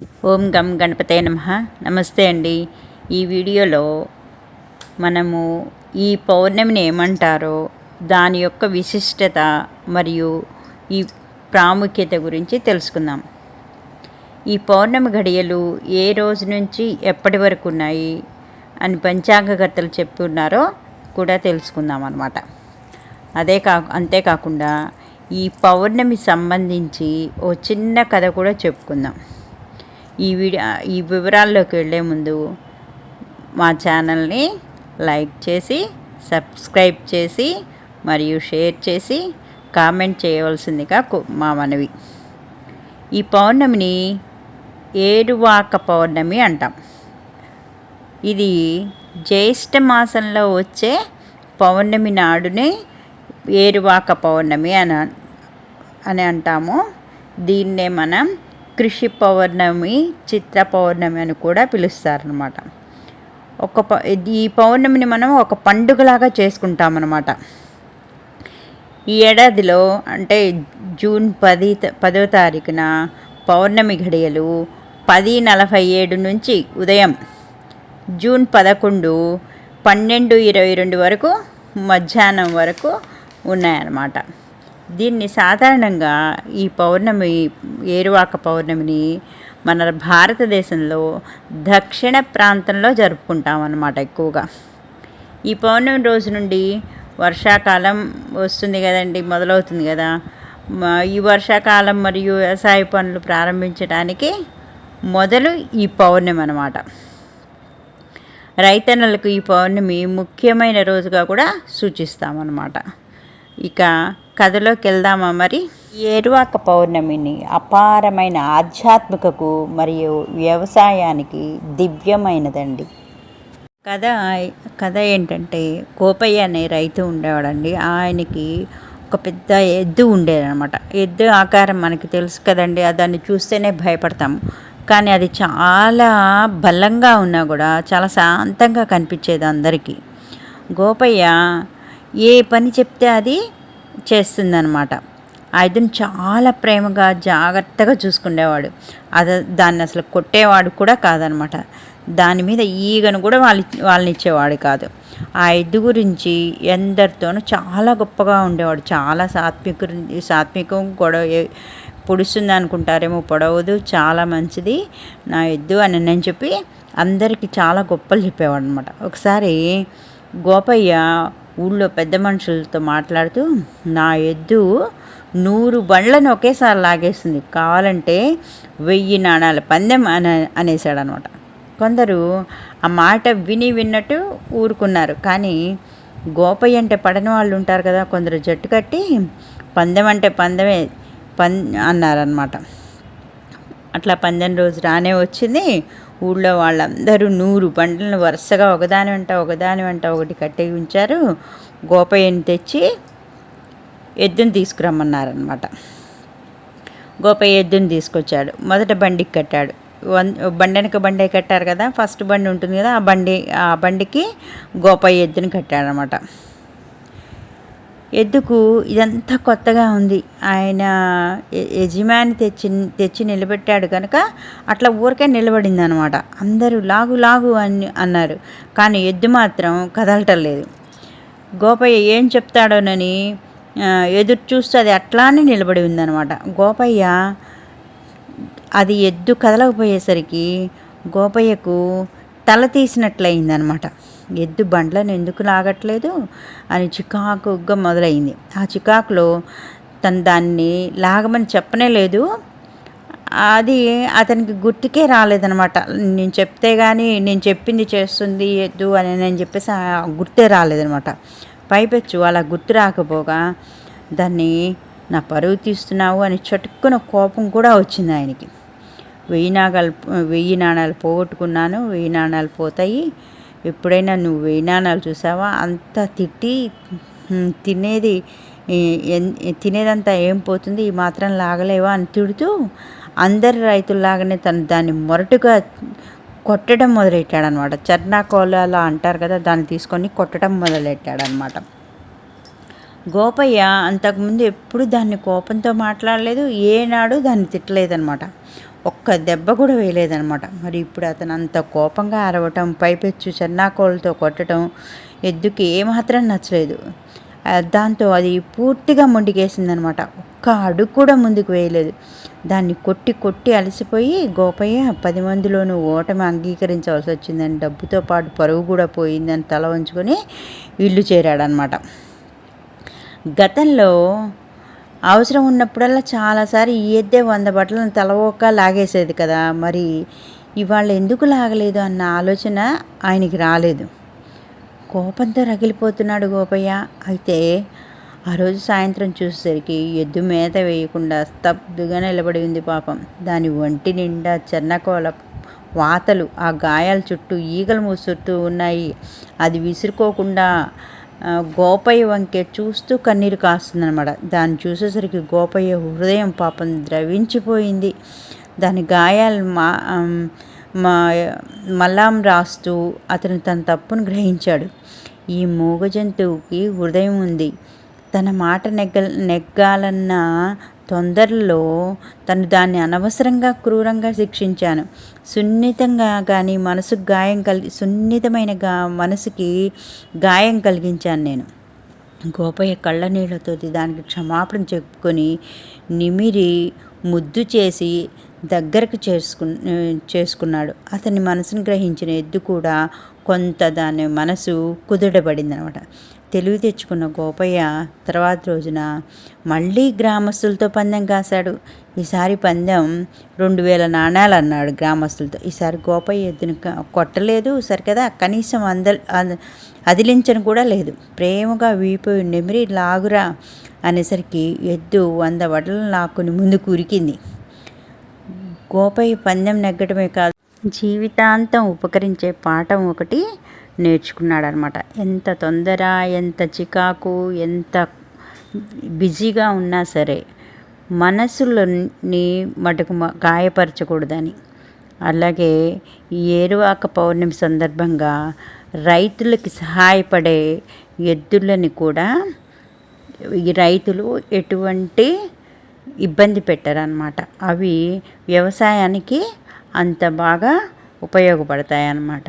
ఓం గం గణపతే నమ. నమస్తే అండి. ఈ వీడియోలో మనము ఈ పౌర్ణమిని ఏమంటారో దాని యొక్క విశిష్టత మరియు ఈ ప్రాముఖ్యత గురించి తెలుసుకుందాం. ఈ పౌర్ణమి ఘడియలు ఏ రోజు నుంచి ఎప్పటి వరకు ఉన్నాయి అని పంచాంగకర్తలు చెప్పున్నారో కూడా తెలుసుకుందాం అన్నమాట. అదే కా అంతేకాకుండా ఈ పౌర్ణమి సంబంధించి ఓ చిన్న కథ కూడా చెప్పుకుందాం. ఈ వీడియో ఈ వివరాల్లోకి వెళ్ళే ముందు మా ఛానల్ని లైక్ చేసి సబ్స్క్రైబ్ చేసి మరియు షేర్ చేసి కామెంట్ చేయవలసిందిగా మా మనవి. ఈ పౌర్ణమిని ఏరువాక పౌర్ణమి అంటాం. ఇది జ్యేష్ఠ మాసంలో వచ్చే పౌర్ణమి నాడుని ఏరువాక పౌర్ణమి అని అని అంటాము. దీన్నే మనం కృషి పౌర్ణమి చిత్ర పౌర్ణమి అని కూడా పిలుస్తారనమాట ఒక ప ఈ పౌర్ణమిని మనం ఒక పండుగలాగా చేసుకుంటామన్నమాట. ఈ ఏడాదిలో అంటే జూన్ పది త- పదో తారీఖున పౌర్ణమి ఘడియలు పది నలభై ఏడు నుంచి ఉదయం జూన్ పదకొండు పన్నెండు ఇరవై రెండు వరకు మధ్యాహ్నం వరకు ఉన్నాయన్నమాట. దీన్ని సాధారణంగా ఈ పౌర్ణమి ఏరువాక పౌర్ణమిని మన భారతదేశంలో దక్షిణ ప్రాంతంలో జరుపుకుంటాం అన్నమాట ఎక్కువగా. ఈ పౌర్ణమి రోజు నుండి వర్షాకాలం వస్తుంది కదండి మొదలవుతుంది కదా. ఈ వర్షాకాలం మరియు వ్యవసాయ పనులు ప్రారంభించడానికి మొదలు ఈ పౌర్ణమి అనమాట రైతన్నలకు ఈ పౌర్ణమి ముఖ్యమైన రోజుగా కూడా సూచిస్తామన్నమాట. ఇక కథలోకి వెళ్దామా మరి? ఏరువాక పౌర్ణమిని అపారమైన ఆధ్యాత్మికకు మరియు వ్యవసాయానికి దివ్యమైనదండి. కథ కథ ఏంటంటే కోపయ్య అనే రైతు ఉండేవాడండి. ఆయనకి ఒక పెద్ద ఎద్దు ఉండేదన్నమాట. ఎద్దు ఆకారం మనకి తెలుసు కదండి దాన్ని చూస్తేనే భయపడతాం. కానీ అది చాలా బలంగా ఉన్నా కూడా చాలా శాంతంగా కనిపించేది అందరికీ. గోపయ్య ఏ పని చెప్తే అది? చేస్తుందనమాట ఆ చాలా ప్రేమగా జాగ్రత్తగా చూసుకునేవాడు అది దాన్ని అసలు కొట్టేవాడు కూడా కాదనమాట దాని మీద ఈగను కూడా వాళ్ళ వాళ్ళని ఇచ్చేవాడు కాదు. ఆ ఎద్దు గురించి ఎందరితోనూ చాలా గొప్పగా ఉండేవాడు. చాలా సాత్విక సాత్వికం గొడవ పొడుస్తుంది అనుకుంటారేమో పొడవదు చాలా మంచిది నా ఎద్దు అని నేను చెప్పి అందరికీ చాలా గొప్పలు చెప్పేవాడు అనమాట ఒకసారి గోపయ్య ఊళ్ళో పెద్ద మనుషులతో మాట్లాడుతూ నా ఎద్దు నూరు బండ్లను ఒకేసారి లాగేస్తుంది కావాలంటే వెయ్యి నాణాల పందెం అని అనేసాడు అనమాట కొందరు ఆ మాట విని విన్నట్టు ఊరుకున్నారు. కానీ గోపయ్య అంటే పడని వాళ్ళు ఉంటారు కదా కొందరు జట్టు కట్టి పందెం అంటే పందెమే పం అన్నారనమాట. అట్లా పందెం రోజు రానే వచ్చింది. ఊళ్ళో వాళ్ళందరూ నూరు బండ్లను వరుసగా ఒకదాని వెంట ఒకదాని వెంట ఒకటి కట్టి ఉంచారు. గోపయ్యని తెచ్చి ఎద్దుని తీసుకురమ్మన్నారనమాట గోపయ్య ఎద్దుని తీసుకొచ్చాడు. మొదట బండికి కట్టాడు. వన్ బండి వెనక బండి కట్టారు కదా ఫస్ట్ బండి ఉంటుంది కదా ఆ బండి ఆ బండికి గోపయ్య ఎద్దుని కట్టాడనమాట ఎద్దుకు ఇదంతా కొత్తగా ఉంది. ఆయన యజమాని తెచ్చి తెచ్చి నిలబెట్టాడు కనుక అట్లా ఊరికే నిలబడింది అనమాట అందరూ లాగు లాగు అని అన్నారు. కానీ ఎద్దు మాత్రం కదలటం లేదు. గోపయ్య ఏం చెప్తాడోనని ఎదురు చూస్తే అది అట్లానే నిలబడి ఉందన్నమాట గోపయ్య అది ఎద్దు కదలకపోయేసరికి గోపయ్యకు తల తీసినట్లయిందనమాట. ఎద్దు బండ్లను ఎందుకు లాగట్లేదు అని చికాకుగా మొదలైంది. ఆ చికాకులో తను దాన్ని లాగమని చెప్పనే లేదు. అది అతనికి గుర్తుకే రాలేదనమాట. నేను చెప్తే కానీ నేను చెప్పింది చేస్తుంది ఎద్దు అని నేను చెప్పేసి ఆ గుర్తే రాలేదనమాట. పైపెచ్చు అలా గుర్తు రాకపోగా దాన్ని నా పరువు తీస్తున్నావు అని చటుక్కున కోపం కూడా వచ్చింది ఆయనకి. వెయ్యి నాణాలు వెయ్యి నాణాలు పోగొట్టుకున్నాను వెయ్యి నాణాలు పోతాయి. ఎప్పుడైనా నువ్వు వెయ్యి నాణాలు చూసావా? అంత తిట్టి తినేది ఎన్- తినేదంతా ఏం పోతుంది? ఈ మాత్రం లాగలేవా? అని తిడుతూ అందరి రైతుల్లాగానే తను దాన్ని మొరటుగా కొట్టడం మొదలెట్టాడనమాట. చర్నాకోలాల అంటారు కదా దాన్ని తీసుకొని కొట్టడం మొదలెట్టాడనమాట. గోపయ్య అంతకుముందు ఎప్పుడు దాన్ని కోపంతో మాట్లాడలేదు ఏనాడు దాన్ని తిట్టలేదనమాట. ఒక్క దెబ్బ కూడా వేయలేదనమాట. మరి ఇప్పుడు అతను అంత కోపంగా అరవటం పైపెచ్చు చెన్నాకోలతో కొట్టడం ఎద్దుకి ఏమాత్రం నచ్చలేదు. దాంతో అది పూర్తిగా మొండికేసిందనమాట. ఒక్క అడుగు కూడా ముందుకు వేయలేదు. దాన్ని కొట్టి కొట్టి అలసిపోయి గోపయ్య పది మందిలోనూ ఓటమి అంగీకరించవలసి వచ్చిందని డబ్బుతో పాటు పరువు కూడా పోయిందని తల వంచుకొని ఇల్లు చేరాడనమాట. గతంలో అవసరం ఉన్నప్పుడల్లా చాలాసారి ఈ ఎద్దే వంద బట్టలను తలవోక లాగేసేది కదా. మరి ఇవాళ ఎందుకు లాగలేదు అన్న ఆలోచన ఆయనకి రాలేదు. కోపంతో రగిలిపోతున్నాడు గోపయ్య. అయితే ఆ రోజు సాయంత్రం చూసేసరికి ఎద్దు మేత వేయకుండా స్తబ్దుగా నిలబడి ఉంది పాపం. దాని ఒంటి నిండా చెన్నకోల వాతలు ఆ గాయాల చుట్టూ ఈగలు మూసుతూ ఉన్నాయి. అది విసురుకోకుండా గోపయ్య వంకే చూస్తూ కన్నీరు కాస్తుందన్నమాట. దాన్ని చూసేసరికి గోపయ్య హృదయం పాపం ద్రవించిపోయింది. దాని గాయాలు మా మా మలాం రాస్తూ అతను తన తప్పును గ్రహించాడు. ఈ మూగ జంతువుకి హృదయం ఉంది. తన మాట నెగ్గ నెగ్గాలన్న తొందరలో తను దాన్ని అనవసరంగా క్రూరంగా శిక్షించాను. సున్నితంగా కానీ మనసుకు గాయం కలిగి సున్నితమైన గా మనసుకి గాయం కలిగించాను నేను. గోపయ్య కళ్ళ నీళ్ళతో దానికి క్షమాపణ చెప్పుకొని నిమిరి ముద్దు చేసి దగ్గరకు చేసుకు చేసుకున్నాడు. అతని మనసును గ్రహించిన ఎద్దు కూడా కొంత దాని మనసు కుదుటపడింది అనమాట తెలివి తెచ్చుకున్న గోపయ్య తర్వాత రోజున మళ్ళీ గ్రామస్తులతో పందెం కాశాడు. ఈసారి పందెం రెండు వేల నాణ్యాలు అన్నాడు గ్రామస్తులతో. ఈసారి గోపయ్య ఎద్దును కొట్టలేదు. కొట్టలేదు సరికదా కనీసం అంద అంద- అదిలించను కూడా లేదు. ప్రేమగా వీపోయి నెమిరి లాగురా అనేసరికి ఎద్దు వంద వడలు లాక్కుని ముందు కురికింది. గోపయ్య పందెం నెగ్గడమే కాదు జీవితాంతం ఉపకరించే పాఠం ఒకటి నేర్చుకున్నాడు అనమాట ఎంత తొందర ఎంత చికాకు ఎంత బిజీగా ఉన్నా సరే మనసులని మటుకు గాయపరచకూడదని. అలాగే ఈ ఏరువాక పౌర్ణమి సందర్భంగా రైతులకి సహాయపడే ఎద్దులని కూడా ఈ రైతులు ఎటువంటి ఇబ్బంది పెట్టరన్నమాట అవి వ్యవసాయానికి అంత బాగా ఉపయోగపడతాయి అన్నమాట